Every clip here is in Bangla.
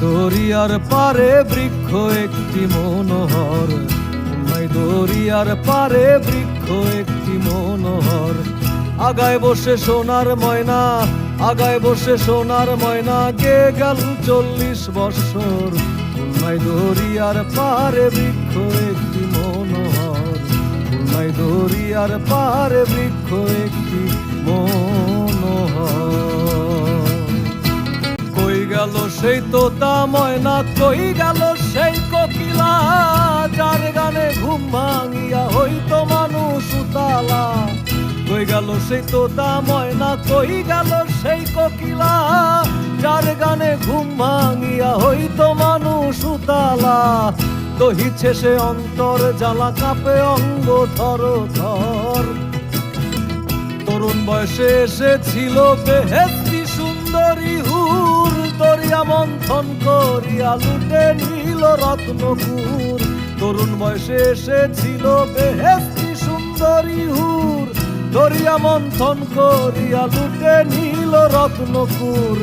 দরিয়ার পারে বৃক্ষ একটি মনোহর। উন্মাই দরিয়ার পারে বৃক্ষ একটি মনোহর। আগায় বসে সোনার ময়না, আগায় বসে সোনার ময়না গে গেল চল্লিশ বৎসর? উন্মাই দরিয়ার পারে বৃক্ষ একটি মনোহর। উন্মাই দরিয়ার পারে বৃক্ষ একটি মনোহর। গেল, সেই তোতা ময়না কই গেল, সেই কোকিলা যার গানে ঘুম ভাঙিয়া হইতো মানুষ উতালা। কই গেল, সেই তোতা ময়না কই গেল, সেই কোকিলা যার গানে ঘুম ভাঙিয়া হইতো মানুষ উতালা। দহিছে সে অন্তর, জ্বালা কাপে অঙ্গ থর থর তরুণ বয়সে এসেছিল বেহেস্তি সুন্দরী মন্থন করিয়া লুটে নিল রত্নপুর। তরুণ বয়সে এসেছিল বেহেস্তি সুন্দরী হুর। দরিয়া মন্থন করিয়া লুটে নিল রত্নপুর।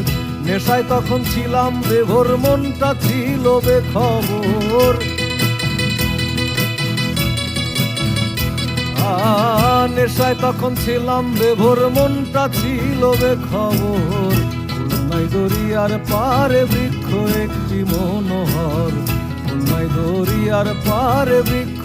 নেশায় তখন ছিলাম বেভোর, মনটা ছিল বেখবর নেশায় তখন ছিলাম বেভোর, মনটা ছিল বেখবর দরিয়ার পারে বৃক্ষ একটি মনোহর। খুলনাই দরিয়ার পারে বৃক্ষ